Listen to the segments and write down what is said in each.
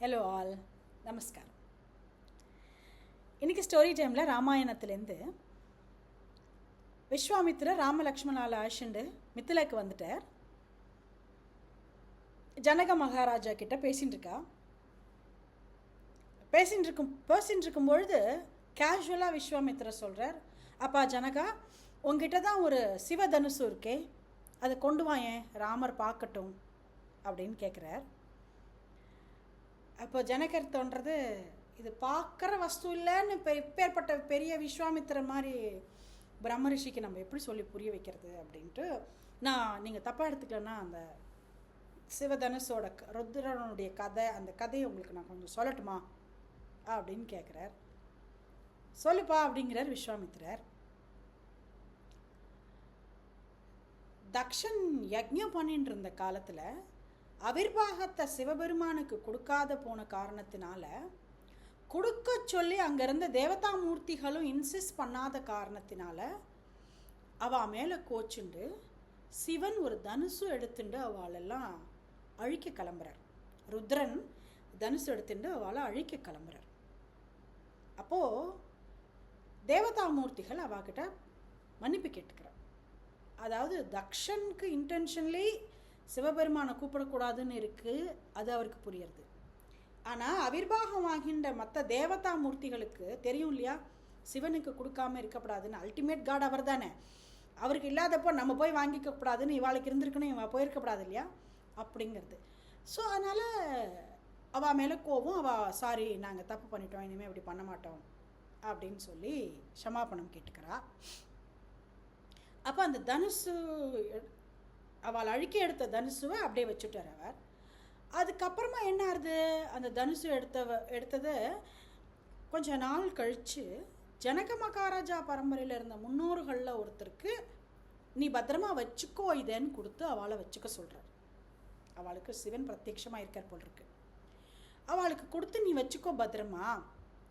Hello all நமஸ்காரம் இன்றைக்கி story டைமில் ராமாயணத்துலேருந்து விஸ்வாமித்ர ராமலக்ஷ்மணால் அழைச்சிண்டு மித்திலைக்கு வந்துட்டார். ஜனக மகாராஜா கிட்ட பேசின்னு இருக்கா பேசின்னு இருக்கும் பேசின்னு இருக்கும் பொழுது கேஷுவலாக விஸ்வாமித்திரர் சொல்கிறார் அப்பா ஜனகா உங்ககிட்ட தான் ஒரு சிவதனுசு இருக்கே அதை கொண்டு வாயேன் ராமர் பார்க்கட்டும் அப்படின்னு கேட்குறார் அப்போ ஜனகர் தோன்றது இது பார்க்குற வஸ்து இல்லைன்னு இப்போ இப்பேற்பட்ட பெரிய விஸ்வாமித்திரர் மாதிரி பிரம்ம ரிஷிக்கு நம்ம எப்படி சொல்லி புரிய வைக்கிறது அப்படின்ட்டு நான் நீங்கள் தப்பாக எடுத்துக்கலன்னா அந்த சிவதனுஷோட ருத்ரனுடைய கதை அந்த கதையை உங்களுக்கு நான் கொஞ்சம் சொல்லட்டுமா அப்படின்னு கேட்குறார் சொல்லுப்பா அப்படிங்கிறார் விஸ்வாமித்திரர். தக்ஷன் யஜ்யம் பண்ணிட்டு இருந்த காலத்தில் அவிர்வாகத்தை சிவபெருமானுக்கு கொடுக்காத போன காரணத்தினால கொடுக்க சொல்லி அங்கேருந்த தேவதா மூர்த்திகளும் இன்சிஸ்ட் பண்ணாத காரணத்தினால அவள் மேலே கோச்சுண்டு சிவன் ஒரு தனுசு எடுத்துண்டு அவளெல்லாம் அழிக்க கிளம்புறார். ருத்ரன் தனுசு எடுத்துட்டு அவளை அழிக்க கிளம்புறார். அப்போது தேவதா மூர்த்திகள் அவகிட்ட மன்னிப்பு கேட்டுக்கிறார். அதாவது தக்ஷனுக்கு இன்டென்ஷன்லி சிவபெருமானை கூப்பிடக்கூடாதுன்னு இருக்குது அது அவருக்கு புரியுறது. ஆனால் அவிர்வாகம் ஆகின்ற மற்ற தேவதா மூர்த்திகளுக்கு தெரியும் இல்லையா? சிவனுக்கு கொடுக்காம இருக்கக்கூடாதுன்னு அல்டிமேட் காட் அவர் தானே அவருக்கு இல்லாதப்போ நம்ம போய் வாங்கிக்க கூடாதுன்னு இவாளுக்கு இருந்திருக்குன்னு இவன் போயிருக்கப்படாது இல்லையா? அப்படிங்கிறது. ஸோ அதனால் அவள் மேலே கோவம் அவள் சாரி நாங்கள் தப்பு பண்ணிட்டோம் இனிமேல் இப்படி பண்ண மாட்டோம் அப்படின்னு சொல்லி க்ஷமாபணம் கேட்டுக்கிறா. அப்போ அந்த தனுசு அவள் அழுக்கி எடுத்த தனுசுவை அப்படியே வச்சுட்டார் அவர். அதுக்கப்புறமா என்ன ஆகுது அந்த தனுசு எடுத்தவ எடுத்ததை கொஞ்ச நாள் கழித்து ஜனக மகாராஜா பரம்பரையில் இருந்த முன்னோர்களில் ஒருத்தருக்கு நீ பத்திரமா வச்சுக்கோ இதேன்னு கொடுத்து அவளை வச்சுக்க சொல்கிறார் அவளுக்கு சிவன் பிரத்யட்சமாக இருக்கார் போல் இருக்கு அவளுக்கு கொடுத்து நீ வச்சுக்கோ பத்திரமா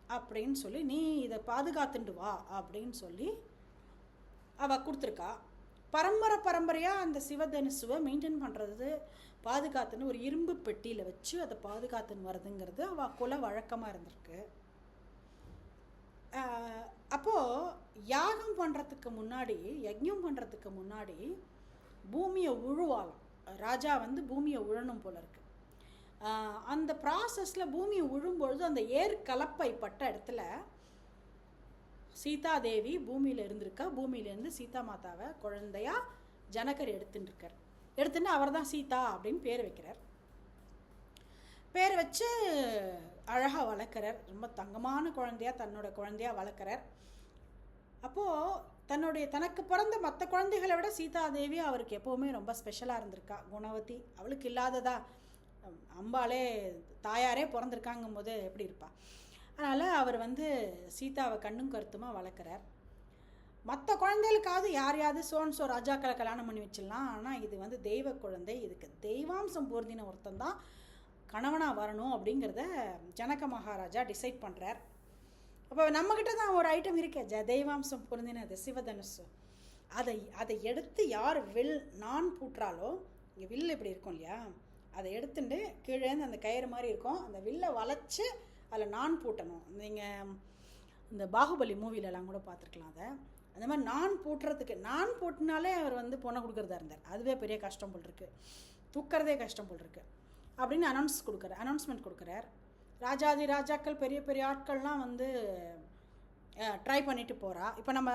அப்படின்னு சொல்லி நீ இதை பாதுகாத்துண்டு வா அப்படின்னு சொல்லி அவள் கொடுத்துருக்கா. பரம்பரை பரம்பரையாக அந்த சிவதனுசுவை மெயின்டைன் பண்ணுறது பாதுகாத்துன்னு ஒரு இரும்பு பெட்டியில் வச்சு அதை பாதுகாத்துன்னு வருதுங்கிறது அவள் குல வழக்கமாக இருந்திருக்கு. அப்போது யாகம் பண்ணுறதுக்கு முன்னாடி யஜ்யம் பண்ணுறதுக்கு முன்னாடி பூமியை உழுவாலாம். ராஜா வந்து பூமியை உழணும் போல இருக்கு. அந்த ப்ராசஸில் பூமியை உழும்பொழுது அந்த ஏர் கலப்பை பட்ட இடத்துல சீதாதேவி பூமியில் இருந்திருக்கா? பூமியிலேருந்து சீதா மாதாவை குழந்தையா ஜனகர் எடுத்துட்டு இருக்கார் எடுத்துட்டு அவர் தான் சீதா அப்படின்னு பேர் வைக்கிறார். பேர் வச்சு அழகாக வளர்க்குறார். ரொம்ப தங்கமான குழந்தையா தன்னோட குழந்தையா வளர்க்குறார். அப்போது தன்னுடைய தனக்கு பிறந்த மற்ற குழந்தைகளை விட சீதாதேவி அவருக்கு எப்போவுமே ரொம்ப ஸ்பெஷலாக இருந்திருக்கா. குணவதி அவளுக்கு இல்லாததா? அம்பாலே அம்பாளே தாயாரே பிறந்திருக்காங்கும் போது எப்படி இருப்பாள் அதனால் அவர் வந்து சீதாவை கண்ணும் கருத்துமாக வளர்க்குறார். மற்ற குழந்தைகளுக்காவது யாரையாவது சோன்சோ ராஜாக்களை கல்யாணம் பண்ணி வச்சிடலாம். ஆனால் இது வந்து தெய்வ குழந்தை. இதுக்கு தெய்வாம்சம் பொருந்தின ஒருத்தன் தான் கணவனாக வரணும் அப்படிங்கிறத ஜனக மகாராஜா டிசைட் பண்ணுறார் அப்போ நம்மக்கிட்ட தான் ஒரு ஐட்டம் இருக்கே. ஜ தெய்வாம்சம் பொருந்தினது சிவதனுசு. அதை அதை எடுத்து யார் வில் நான் பூட்டுறாலோ இங்கே வில் இப்படி இருக்கும் இல்லையா? அதை எடுத்துட்டு கீழேந்து அந்த கயிறு மாதிரி இருக்கும். அந்த வில்லை வளைச்சி அதில் நான் பூட்டணும். நீங்கள் இந்த பாகுபலி மூவிலெலாம் கூட பார்த்துருக்கலாம் அதை. அந்த மாதிரி நான் பூட்டுறதுக்கு நான் போட்டினாலே அவர் வந்து பொண்ணை கொடுக்குறதா இருந்தார். அதுவே பெரிய கஷ்டம் போல் இருக்கு. தூக்கிறதே கஷ்டம் போல் இருக்கு. அப்படின்னு அனௌன்ஸ் கொடுக்குறார் அனௌன்ஸ்மெண்ட் கொடுக்குறார். ராஜாதி ராஜாக்கள் பெரிய பெரிய ஆட்கள்லாம் வந்து ட்ரை பண்ணிட்டு போகிறா இப்போ நம்ம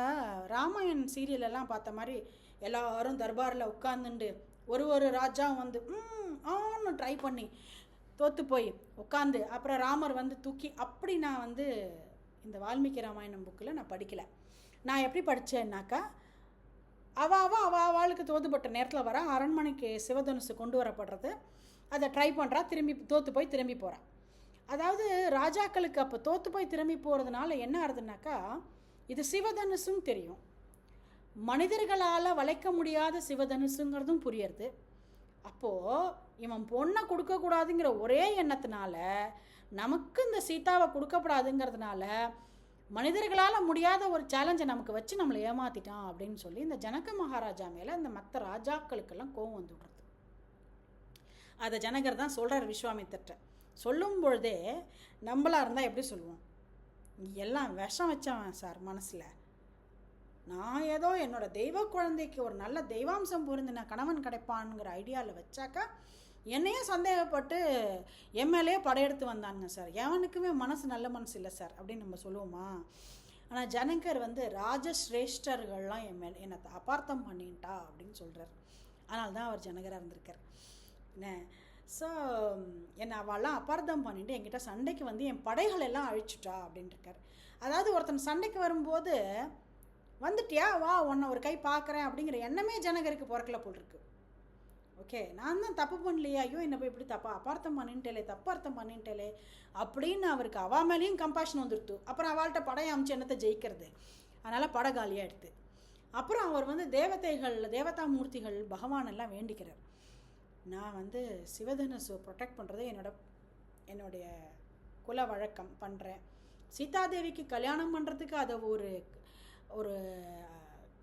ராமாயண் சீரியலெல்லாம் பார்த்த மாதிரி எல்லாரும் தர்பாரில் உட்காந்துண்டு ஒரு ஒரு ராஜாவும் வந்து ம் ஆன்னு ட்ரை பண்ணி தோற்று போய் உட்காந்து அப்புறம் ராமர் வந்து தூக்கி அப்படி நான் வந்து இந்த வால்மீகி ராமாயணம் புக்கில் நான் படிக்கலை. நான் எப்படி படித்தேன்னாக்கா அவ அவ அவ அவளுக்கு தோத்துப்பட்ட நேரத்தில் வர அரண்மனைக்கு சிவதனுசு கொண்டு வரப்படுறது. அதை ட்ரை பண்ணுறா திரும்பி தோற்று போய் திரும்பி போகிறான் அதாவது ராஜாக்களுக்கு அப்போ தோற்று போய் திரும்பி போகிறதுனால என்ன ஆகுதுனாக்கா இது சிவதனுசும் தெரியும். மனிதர்களால் வளைக்க முடியாத சிவதனுசுங்கிறதும் புரியுறது. அப்போது இவன் பொண்ணை கொடுக்கக்கூடாதுங்கிற ஒரே எண்ணத்தினால நமக்கு இந்த சீதாவை கொடுக்கப்படாதுங்கிறதுனால மனிதர்களால் முடியாத ஒரு சேலஞ்சை நமக்கு வச்சு நம்மளை ஏமாத்திட்டான் அப்படின்னு சொல்லி இந்த ஜனக மகாராஜா மேலே இந்த மற்ற ராஜாக்களுக்கெல்லாம் கோவம் வந்து விடுறது. அதை ஜனகர் தான் சொல்கிறார் விஸ்வாமித்திரட்ட சொல்லும் பொழுதே நம்மளாக இருந்தால் எப்படி சொல்லுவோம்? எல்லாம் விஷம் வச்சவன் சார் மனசில். நான் ஏதோ என்னோட தெய்வ குழந்தைக்கு ஒரு நல்ல தெய்வாம்சம் பொருந்தின கணவன் கிடைப்பான்ங்கிற ஐடியாவில் வச்சாக்கா என்னையே சந்தேகப்பட்டு எம்எல்ஏ படையெடுத்து வந்தானுங்க சார். எவனுக்குமே மனசு நல்ல மனசு இல்லை சார் அப்படின்னு நம்ம சொல்லுவோமா? ஆனால் ஜனகர் வந்து ராஜஸ்ரேஷ்டர்கள்லாம் எம்எல் என்னை அபார்த்தம் பண்ணிட்டா அப்படின்னு சொல்கிறார் அதனால தான் அவர் ஜனகராக இருந்திருக்கார். என்ன? ஸோ என்னை அவள்லாம் அபார்த்தம் பண்ணிட்டு என்கிட்ட சண்டைக்கு வந்து என் படைகள் எல்லாம் அழிச்சுட்டா அப்படின்னு இருக்கார் அதாவது ஒருத்தன் சண்டைக்கு வரும்போது வந்துட்டியா? வா உன்னை ஒரு கை பார்க்குறேன் அப்படிங்கிற எண்ணமே ஜனகருக்கு பிறக்கல போல் இருக்கு. ஓகே நான் தான் தப்பு பண்ணலையா. ஐயோ என்ன போய் இப்படி தப்பா? அபார்த்தம் பண்ணிட்டேலே தப்பார்த்தம் பண்ணிட்டேலே அப்படின்னு அவருக்கு அவா மேலேயும் கம்பேஷன் வந்துடுத்து அப்புறம் அவள்கிட்ட படையை அமைச்சு என்னத்தை ஜெயிக்கிறது? அதனால் படை காலியாகிடுது எடுத்து அப்புறம் அவர் வந்து தேவதைகள் தேவதா மூர்த்திகள் பகவான் எல்லாம் வேண்டிக்கிறார். நான் வந்து சிவதனுசு ப்ரொடெக்ட் பண்ணுறது என்னோட என்னுடைய குல வழக்கம் பண்ணுறேன் சீதாதேவிக்கு கல்யாணம் பண்ணுறதுக்கு அதை ஒரு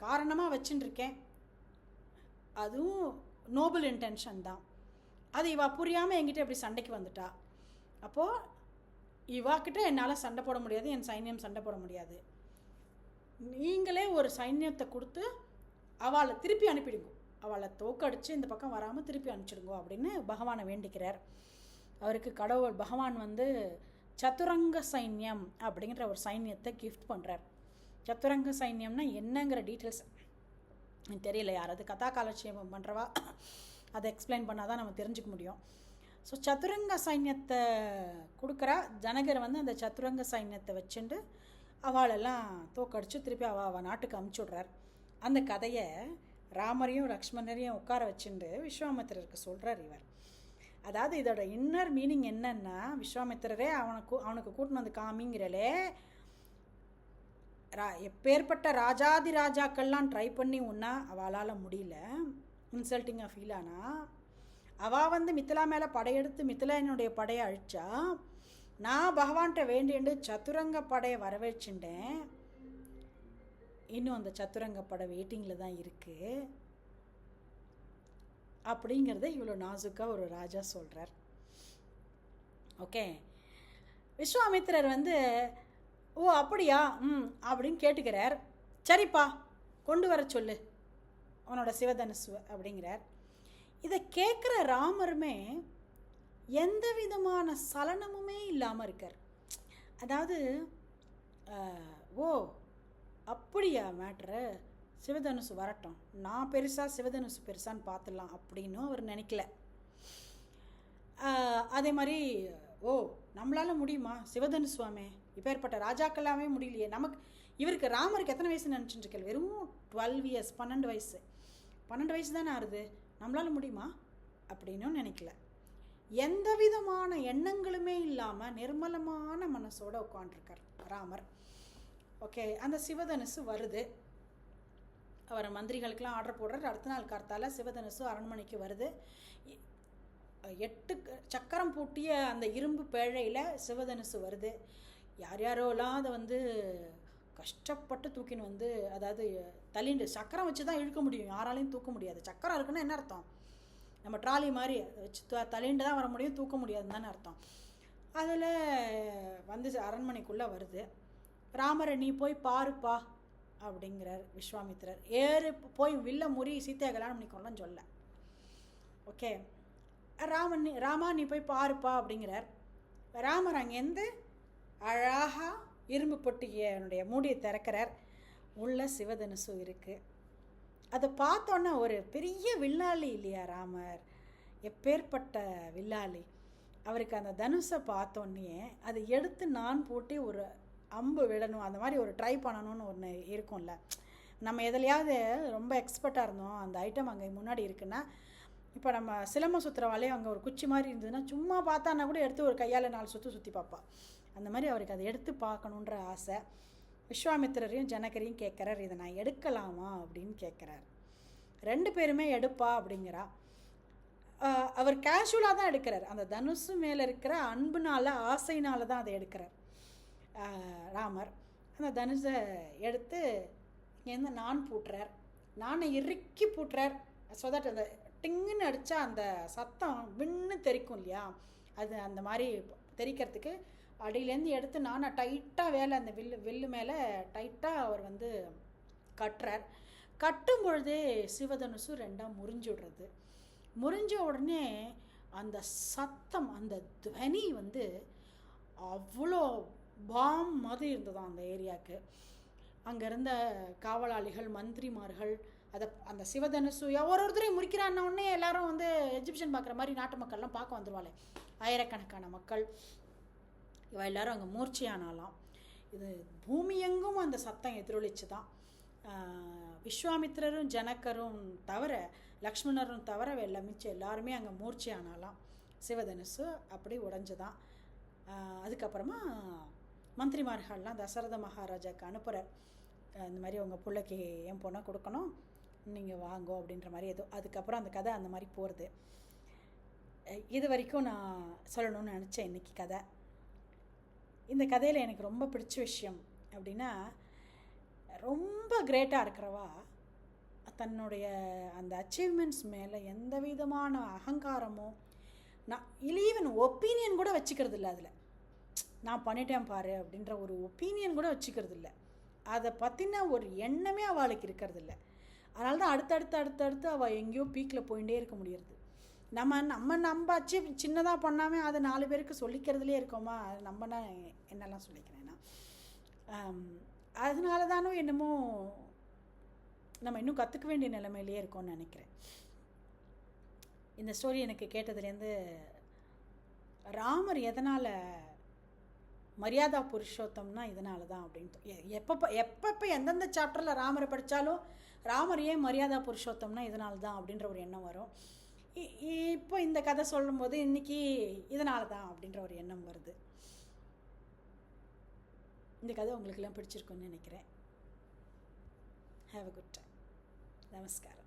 காரணமாக வச்சுட்டுருக்கேன் அதுவும் நோபல் இன்டென்ஷன் தான். அது இவா புரியாமல் என்கிட்ட இப்படி சண்டைக்கு வந்துட்டா. அப்போது இவாக்கிட்ட என்னால் சண்டை போட முடியாது என் சைன்யம் சண்டை போட முடியாது. நீங்களே ஒரு சைன்யத்தை கொடுத்து அவளை திருப்பி அனுப்பிடுங்க. அவளை தோக்கடிச்சு இந்த பக்கம் வராமல் திருப்பி அனுப்பிச்சிடுங்க அப்படின்னு பகவானை வேண்டிக்கிறார். அவருக்கு கடவுள் பகவான் வந்து சதுரங்க சைன்யம் அப்படிங்கிற ஒரு சைன்யத்தை கிஃப்ட் பண்ணுறார் சதுரங்க சைன்யம்னா என்னங்கிற டீட்டெயில்ஸ் எனக்கு தெரியல யாராவது கதா காலட்சேபம் பண்ணுறவா அதை எக்ஸ்பிளைன் பண்ணால் தான் நம்ம தெரிஞ்சுக்க முடியும். ஸோ சதுரங்க சைன்யத்தை கொடுக்குறா. ஜனகர் வந்து அந்த சதுரங்க சைன்யத்தை வச்சுட்டு அவளெல்லாம் தோக்கடிச்சு திருப்பி அவள் அவள் நாட்டுக்கு அமுச்சு விட்றார். அந்த கதையை ராமரையும் லக்ஷ்மணரையும் உட்கார வச்சுட்டு விஸ்வாமித்திரருக்கு சொல்கிறார் இவர். அதாவது இதோட இன்னர் மீனிங் என்னன்னா விஸ்வாமித்திரரே அவனுக்கு அவனுக்கு கூட்டின்னு வந்து காமிங்கிறலே ரா எப்பேற்பட்ட ராஜாதி ராஜாக்கள்லாம் ட்ரை பண்ணி ஒன்றா அவளால் முடியல. இன்சல்ட்டிங்காக ஃபீல் ஆனா அவள் வந்து மித்திலா மேலே படையெடுத்து மித்திலாயினுடைய படையை அழிச்சா நான் பகவான்கிட்ட வேண்டிண்டு சதுரங்க படையை வரவேச்சுட்டேன் இன்னும் அந்த சதுரங்க படை வெயிட்டிங்கில் தான் இருக்குது அப்படிங்கிறத இவ்வளோ நாசுக்காக ஒரு ராஜா சொல்கிறார் ஓகே விஸ்வாமித்திரர் வந்து ஓ அப்படியா? ம் அப்படின்னு கேட்டுக்கிறார். சரிப்பா கொண்டு வர சொல்லு. உன்னோட சிவதனுசு அப்படிங்கிறார். இதை கேட்குற ராமருமே எந்த விதமான சலனமுமே இல்லாமல் இருக்கார். அதாவது ஓ அப்படியா மேட்ரு? சிவதனுசு வரட்டும். நான் பெருசாக சிவதனுசு பெருசான்னு பார்த்துடலாம் அப்படின்னும் அவர் நினைக்கல. அதே மாதிரி ஓ நம்மளால் முடியுமா? சிவதனுசுவாமே இப்பேற்பட்ட ராஜாக்கெல்லாமே முடியலையே. நமக்கு இவருக்கு ராமருக்கு எத்தனை வயசு நினச்சிட்டு இருக்கல் வெறும் டுவெல் இயர்ஸ் பன்னெண்டு வயசு. பன்னெண்டு வயசு தானே ஆறுது? நம்மளால் முடியுமா? அப்படின்னும் நினைக்கல. எந்த விதமான எண்ணங்களுமே இல்லாமல் நிர்மலமான மனசோடு உட்காண்டிருக்கார் ராமர். ஓகே அந்த சிவதனுசு வருது. அவர் மந்திரிகளுக்கெல்லாம் ஆர்டர் போடுறார். அடுத்த நாள் கார்த்தால சிவதனுசு அரண்மனைக்கு வருது. எட்டு சக்கரம் பூட்டிய அந்த இரும்பு பேழையில் சிவதனுசு வருது. யார் யாரோலாம் அதை வந்து கஷ்டப்பட்டு தூக்கின்னு வந்து அதாவது தள்ளிண்டு சக்கரம் வச்சு தான் இழுக்க முடியும். யாராலையும் தூக்க முடியாது. சக்கரம் இருக்குன்னா என்ன அர்த்தம்? நம்ம ட்ராலி மாதிரி அதை வச்சு தள்ளிண்டு தான் வர முடியும் தூக்க முடியாதுன்னு தானே அர்த்தம். அதில் வந்து அரண்மனைக்குள்ளே வருது. ராமரை நீ போய் பாருப்பா அப்படிங்கிறார் விஸ்வாமித்திரர். ஏறு போய் வில்ல முறி சீத்தையை கல்யாணம் பண்ணிக்கொள்ளன்னு சொல்ல. ஓகே. ராமன் நீ ராமா நீ போய் பாருப்பா அப்படிங்கிறார். ராமர் அங்கேருந்து அழகாக இரும்பு பொட்டியனுடைய மூடியை திறக்கிறார். உள்ள சிவதனுசு இருக்குது அதை பார்த்தோன்னே ஒரு பெரிய வில்லாளி இல்லையா ராமர்? எப்பேற்பட்ட வில்லாளி. அவருக்கு அந்த தனுஷை பார்த்தோன்னே அதை எடுத்து நான் போட்டு ஒரு அம்பு விடணும் அந்த மாதிரி ஒரு ட்ரை பண்ணணும்னு ஒன்று இருக்கும்ல. நம்ம எதுலையாவது ரொம்ப எக்ஸ்பர்ட்டாக இருந்தோம் அந்த ஐட்டம் அங்கே முன்னாடி இருக்குன்னா இப்போ நம்ம சிலம்பம் சுற்றுறவாலே அங்கே ஒரு குச்சி மாதிரி இருந்ததுன்னா சும்மா பார்த்தானா கூட எடுத்து ஒரு கையால் நாலு சுற்றி சுற்றி பார்ப்பா. அந்த மாதிரி அவருக்கு அதை எடுத்து பார்க்கணுன்ற ஆசை. விஸ்வாமித்திரரையும் ஜனகரையும் கேட்குறார் இதை நான் எடுக்கலாமா? அப்படின்னு கேட்குறார். ரெண்டு பேருமே எடுப்பா அப்படிங்கிறா. அவர் கேஷுவலாக தான் எடுக்கிறார். அந்த தனுசு மேலே இருக்கிற அன்புனால் ஆசைனால தான் அதை எடுக்கிறார். ராமர். அந்த தனுஷை எடுத்து இங்கேருந்து நான் பூட்டுறார். நானை இறுக்கி பூட்டுறார். ஸோ தட் அந்த டிங்குன்னு அடித்தா அந்த சத்தம் விண்ணு தெரிக்கும் இல்லையா? அது அந்த மாதிரி தெரிக்கிறதுக்கு அடியிலேருந்து எடுத்து நானாக டைட்டாக வேலை அந்த வில்லு வில்லு மேலே டைட்டாக அவர் வந்து கட்டுறார். கட்டும் பொழுதே சிவதனுசு ரெண்டாக முறிஞ்சு விடுறது. முறிஞ்ச உடனே அந்த சத்தம் அந்த துவனி வந்து அவ்வளோ பாம் மாதிரி இருந்ததான் அந்த ஏரியாவுக்கு அங்கே இருந்த காவலாளிகள் மந்திரிமார்கள் அதை அந்த சிவதனுசு ஒரு ஒருத்தரையும் முறிக்கிறான்ன உடனே எல்லாரும் வந்து எக்ஸிபிஷன் பார்க்குற மாதிரி நாட்டு மக்கள்லாம் பார்க்க வந்துருவாளே. ஆயிரக்கணக்கான மக்கள். இவ எல்லாரும் அங்கே மூர்ச்சையானாலாம் இது பூமி எங்கும் அந்த சத்தம் எதிரொலிச்சு தான் விஸ்வாமித்திரரும் ஜனக்கரும் தவிர லக்ஷ்மணரும் தவிர வெள்ள மிச்சம் எல்லாருமே அங்கே மூர்ச்சையானாலாம் சிவதனுசு அப்படி உடஞ்சுதான். அதுக்கப்புறமா மந்திரிமார்கள்லாம் தசரத மகாராஜாவுக்கு அனுப்புகிறார் இந்த மாதிரி உங்கள் பிள்ளைக்கு என் பொண்ணை கொடுக்கணும். நீங்கள் வாங்கோ அப்படின்ற மாதிரி ஏதோ அதுக்கப்புறம் அந்த கதை அந்த மாதிரி போகிறது இது வரைக்கும் நான் சொல்லணும்னு நினச்சேன் இன்றைக்கி கதை. இந்த கதையில் எனக்கு ரொம்ப பிடிச்ச விஷயம் அப்படின்னா ரொம்ப கிரேட்டாக இருக்கிறவா தன்னுடைய அந்த அச்சீவ்மெண்ட்ஸ் மேலே எந்த விதமான அகங்காரமோ நான் ஈவன் ஒப்பீனியன் கூட வச்சுக்கிறது இல்லை அதில். நான் பண்ணிட்டேன் பாரு அப்படின்ற ஒரு ஒப்பீனியன் கூட வச்சுக்கிறது இல்லை அதை பற்றின ஒரு எண்ணமே அவளுக்கு இருக்கிறது இல்லை அதனால தான் அடுத்தடுத்து அடுத்தடுத்து அவள் எங்கேயோ பீக்கில் போயிட்டே இருக்க முடியறது. நம்ம நம்ம நம்ம அச்சீவ் சின்னதாக பண்ணாமல் அதை நாலு பேருக்கு சொல்லிக்கிறதுலே இருக்கோமா? அது நம்மனா என்னெல்லாம் சொல்லிக்கிறேன்னா? அதனால தானோ என்னமோ நம்ம இன்னும் கற்றுக்க வேண்டிய நிலைமையிலே இருக்கோம்னு நினைக்கிறேன். இந்த ஸ்டோரி எனக்கு கேட்டதுலேருந்து ராமர் எதனால் மரியாதா புருஷோத்தம்னா இதனால தான் அப்படின்ட்டு எப்பப்போ எப்பப்போ எந்தெந்த சாப்டரில் ராமரை படித்தாலும் ராமரையே மரியாதா புருஷோத்தம்னா இதனால தான் அப்படின்ற ஒரு எண்ணம் வரும். இப்போ இந்த கதை சொல்லும்போது இன்றைக்கி இதனால தான் அப்படின்ற ஒரு எண்ணம் வருது. இந்த கதை உங்களுக்கெல்லாம் பிடிச்சிருக்குன்னு நினைக்கிறேன். ஹாவ் அ குட் டைம் நமஸ்காரம்.